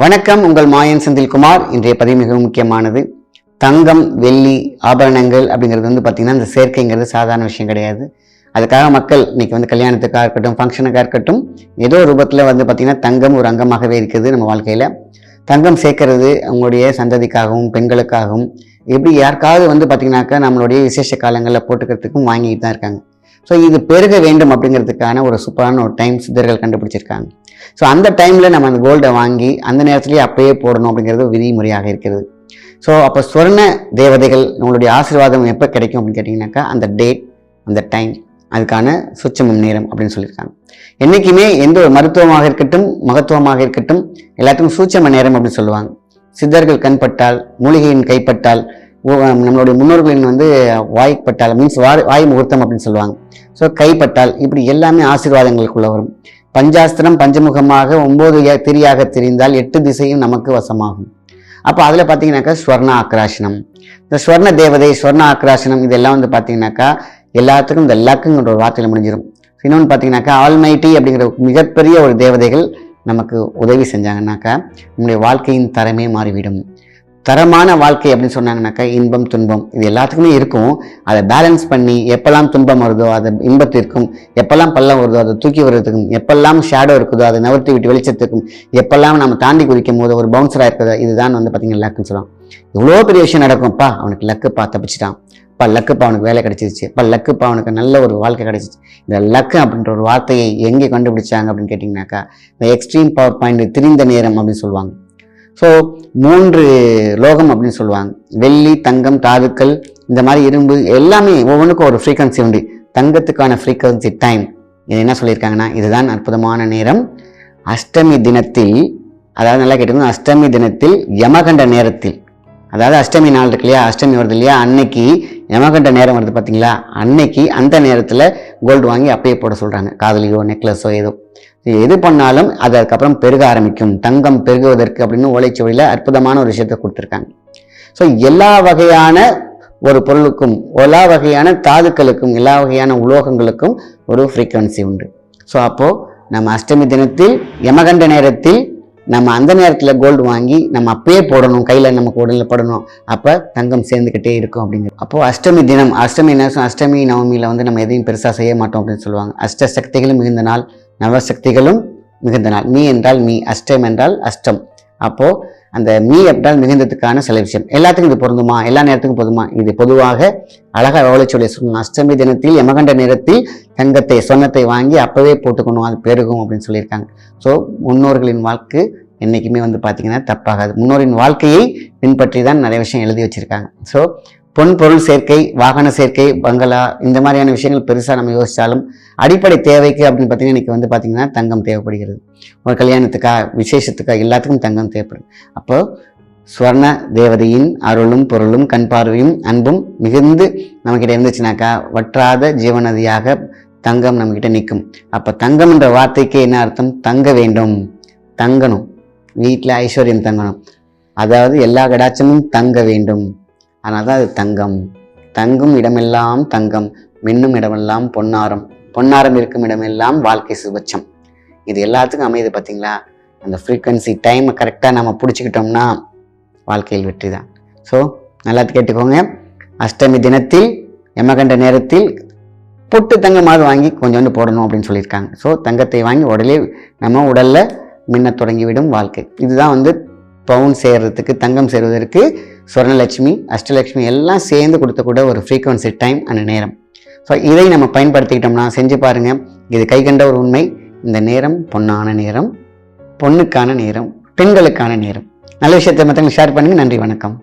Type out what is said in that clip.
வணக்கம் உங்கள் மாயன் செந்தில்குமார். இன்றைய பதிவு மிகவும் முக்கியமானது. தங்கம் வெள்ளி ஆபரணங்கள் அப்படிங்கிறது வந்து பார்த்திங்கன்னா இந்த சேர்க்கைங்கிறது சாதாரண விஷயம் கிடையாது. அதுக்காக மக்கள் இன்னைக்கு வந்து கல்யாணத்துக்காக இருக்கட்டும் ஃபங்க்ஷனுக்காக இருக்கட்டும் ஏதோ ரூபத்தில் வந்து பார்த்திங்கன்னா தங்கம் ஒரு அங்கமாகவே இருக்குது நம்ம வாழ்க்கையில். தங்கம் சேர்க்கறது அவங்களுடைய சந்ததிக்காகவும் பெண்களுக்காகவும் எப்படி யாருக்காவது வந்து பார்த்திங்கனாக்கா நம்மளுடைய விசேஷ காலங்களில் போட்டுக்கிறதுக்கும் வாங்கிட்டு தான் இருக்காங்க. ஸோ இது பெருக வேண்டும் அப்படிங்கிறதுக்கான ஒரு சூப்பரான ஒரு டைம் சித்தர்கள் கண்டுபிடிச்சிருக்காங்க. ஸோ அந்த டைமில் நம்ம அந்த கோல்டை வாங்கி அந்த நேரத்துலேயே அப்பயே போடணும் அப்படிங்கிறது விதிமுறையாக இருக்கிறது. ஸோ அப்போ சொர்ண தேவதைகள் நம்மளுடைய ஆசீர்வாதம் எப்போ கிடைக்கும் அப்படின்னு கேட்டிங்கனாக்கா அந்த டேட் அந்த டைம் அதுக்கான சுச்சமம் நேரம் அப்படின்னு சொல்லியிருக்காங்க. என்றைக்குமே எந்த ஒரு மருத்துவமாக இருக்கட்டும் மகத்துவமாக இருக்கட்டும் எல்லாத்துக்கும் சூட்சம நேரம் அப்படின்னு சொல்லுவாங்க. சித்தர்கள் கண்பட்டால் மூலிகையின் கைப்பட்டால் நம்மளுடைய முன்னோர்களின் வந்து வாய்ப்பட்டால் மீன்ஸ் வாய் வாய் முகூர்த்தம் அப்படின்னு சொல்லுவாங்க. ஸோ கைப்பட்டால் இப்படி எல்லாமே ஆசீர்வாதங்களுக்குள்ள வரும். பஞ்சாஸ்திரம் பஞ்சமுகமாக ஒம்பது திரியாக தெரிந்தால் எட்டு திசையும் நமக்கு வசமாகும். அப்போ அதில் பார்த்தீங்கன்னாக்கா ஸ்வர்ண ஆக்ராசனம் இந்த ஸ்வர்ண தேவதை ஸ்வர்ண ஆக்ராசனம் இதெல்லாம் வந்து பார்த்தீங்கன்னாக்கா எல்லாத்துக்கும் இந்த லக்குங்கிற ஒரு வார்த்தையில் முடிஞ்சிடும் இன்னொன்று பார்த்தீங்கன்னாக்கா ஆல்மைட்டி அப்படிங்கிற மிகப்பெரிய ஒரு தேவதைகள் நமக்கு உதவி செஞ்சாங்கன்னாக்கா நம்முடைய வாழ்க்கையின் தரமே மாறிவிடும். தரமான வாழ்க்கை அப்படின்னு சொன்னாங்கன்னாக்கா இன்பம் துன்பம் இது எல்லாத்துக்குமே இருக்கும். அதை பேலன்ஸ் பண்ணி எப்பெல்லாம் துன்பம் வருதோ அதை இன்பத்திற்கும் எப்பெல்லாம் பள்ளம் வருதோ அதை தூக்கி வர்றதுக்கும் எப்பெல்லாம் ஷேடோ இருக்குதோ அதை நவர்த்தி விட்டு வெளிச்சத்துக்கும் எப்பெல்லாம் நம்ம தாண்டி குதிக்கும் போது ஒரு பவுன்சராக இருக்குதோ இதுதான் வந்து பார்த்தீங்கன்னா லக்குன்னு சொல்லலாம் இவ்வளோ பெரிய விஷயம் நடக்கும்ப்பா அவனுக்கு லக்குப்பா தப்பிச்சிட்டான். பா லக்குப்பா அவனுக்கு வேலை கிடச்சிருச்சு. பா லக்குப்பா அவனுக்கு நல்ல ஒரு வாழ்க்கை கிடச்சிச்சு இந்த லக்கு அப்படின்ற ஒரு வார்த்தையை எங்கே கண்டுபிடிச்சாங்க அப்படின்னு கேட்டிங்கனாக்கா இந்த எக்ஸ்ட்ரீம் பவர் பாயிண்ட் திரிந்த நேரம் அப்படின்னு சொல்லுவாங்க. ஸோ மூன்று லோகம் அப்படின்னு சொல்லுவாங்க. வெள்ளி தங்கம் தாதுக்கள் இந்த மாதிரி இரும்பு எல்லாமே ஒவ்வொன்றுக்கும் ஒரு ஃப்ரீக்வன்சி உண்டு. தங்கத்துக்கான ஃப்ரீக்வன்சி டைம் இது என்ன சொல்லியிருக்காங்கன்னா இதுதான் அற்புதமான நேரம். அஷ்டமி தினத்தில் அதாவது நல்லா கேட்டுக்கோங்க அஷ்டமி தினத்தில் யமகண்ட நேரத்தில். அதாவது அஷ்டமி நாள் இருக்கு இல்லையா அஷ்டமி வருது இல்லையா அன்னைக்கு யமகண்ட நேரம் வருது பார்த்தீங்களா அன்னைக்கு அந்த நேரத்தில் கோல்டு வாங்கி அப்பயே போட சொல்கிறாங்க காதலியோ நெக்லஸோ ஏதோ. எது பண்ணாலும் அது அதுக்கப்புறம் பெருக ஆரம்பிக்கும். தங்கம் பெருகுவதற்கு அப்படின்னு ஓலைச்சுவடியில் அற்புதமான ஒரு விஷயத்தை கொடுத்துருக்காங்க. ஸோ எல்லா வகையான ஒரு பொருளுக்கும் எல்லா வகையான தாதுக்களுக்கும் எல்லா வகையான உலோகங்களுக்கும் ஒரு ஃப்ரீக்குவன்சி உண்டு. ஸோ அப்போது நம்ம அஷ்டமி தினத்தில் யமகண்ட நேரத்தில் நம்ம அந்த நேரத்தில் கோல்டு வாங்கி நம்ம அப்பயே போடணும் கையில் நமக்கு உடலில் படணும். அப்போ தங்கம் சேர்ந்துக்கிட்டே இருக்கும் அப்படிங்கிறது. அப்போது அஷ்டமி தினம் அஷ்டமி என்ன அஷ்டமி நவமியில் வந்து நம்ம எதையும் பெருசாக செய்ய மாட்டோம் அப்படின்னு சொல்லுவாங்க. அஷ்ட சக்திகளும் மிகுந்த நாள் நவசக்திகளும் மிகுந்த நாள். மீ என்றால் மீ அஷ்டம் என்றால் அஷ்டம். அப்போது அந்த மீ என்றால் மிகுந்ததுக்கான சில விஷயம். எல்லாத்துக்கும் இது பொருந்துமா? எல்லா நேரத்துக்கும் பொருந்துமா? இது பொதுவாக அழகாக எவ்வளோ சொல்லணும் அஷ்டமி தினத்தில் யமகண்ட நேரத்தில் தங்கத்தை சொன்னத்தை வாங்கி அப்போவே போட்டுக்கணும். அது பெருகும் அப்படின்னு சொல்லியிருக்காங்க. ஸோ முன்னோர்களின் வாழ்க்கை என்றைக்குமே வந்து பார்த்தீங்கன்னா தப்பாகாது. முன்னோரின் வாழ்க்கையை பின்பற்றி தான் நிறைய விஷயம் எழுதி வச்சுருக்காங்க. ஸோ பொன் பொருள் சேர்க்கை வாகன சேர்க்கை பங்களா இந்த மாதிரியான விஷயங்கள் பெருசாக நம்ம யோசித்தாலும் அடிப்படை தேவைக்கு அப்படின்னு பார்த்தீங்கன்னா இன்றைக்கி வந்து பார்த்தீங்கன்னா தங்கம் தேவைப்படுகிறது. ஒரு கல்யாணத்துக்கா விசேஷத்துக்கா எல்லாத்துக்கும் தங்கம் தேவைப்படும் அப்போது ஸ்வர்ண தேவதையின் அருளும் பொருளும் கண் பார்வையும் அன்பும் மிகுந்து நம்மக்கிட்ட இருந்துச்சுனாக்கா வற்றாத ஜீவநதியாக தங்கம் நம்மக்கிட்ட நிற்கும். அப்போ தங்கம் என்ற வார்த்தைக்கு என்ன அர்த்தம்? தங்க வேண்டும். தங்கணும். வீட்டில் ஐஸ்வர்யம் தங்கணும். அதாவது எல்லா கடாச்சமும் தங்க வேண்டும். அதனால தான் அது தங்கம். தங்கும் இடமெல்லாம் தங்கம் மின்னும் இடமெல்லாம் பொன்னாரம். பொன்னாரம் இருக்கும் இடமெல்லாம் வாழ்க்கை சுபட்சம் இது எல்லாத்துக்கும் அமையுது பார்த்தீங்களா அந்த ஃப்ரீக்வன்சி டைமை கரெக்டாக நம்ம பிடிச்சிக்கிட்டோம்னா வாழ்க்கையில் வெற்றி தான். ஸோ நல்லா கேட்டுக்கோங்க. அஷ்டமி தினத்தில் எமகண்ட நேரத்தில் பொட்டு தங்கமாவது வாங்கி கொஞ்சோண்டு போடணும் அப்படின்னு சொல்லியிருக்காங்க. ஸோ தங்கத்தை வாங்கி உடலே நம்ம உடலில் மின்னத் தொடங்கிவிடும் வாழ்க்கை. இதுதான் வந்து பவுன் சேர்கிறதுக்கு தங்கம் சேர்வதற்கு சுவர்ணலட்சுமி அஷ்டலட்சுமி எல்லாம் சேர்ந்து கொடுத்த கூட ஒரு ஃப்ரீக்குவன்சி டைம் அந்த நேரம். ஸோ இதை நம்ம பயன்படுத்திக்கிட்டோம்னா செஞ்சு பாருங்கள் இது கைகண்ட ஒரு உண்மை. இந்த நேரம் பொண்ணான நேரம் பொண்ணுக்கான நேரம் பெண்களுக்கான நேரம். நல்ல விஷயத்தை மற்றவங்க ஷேர் பண்ணுங்கள் நன்றி வணக்கம்.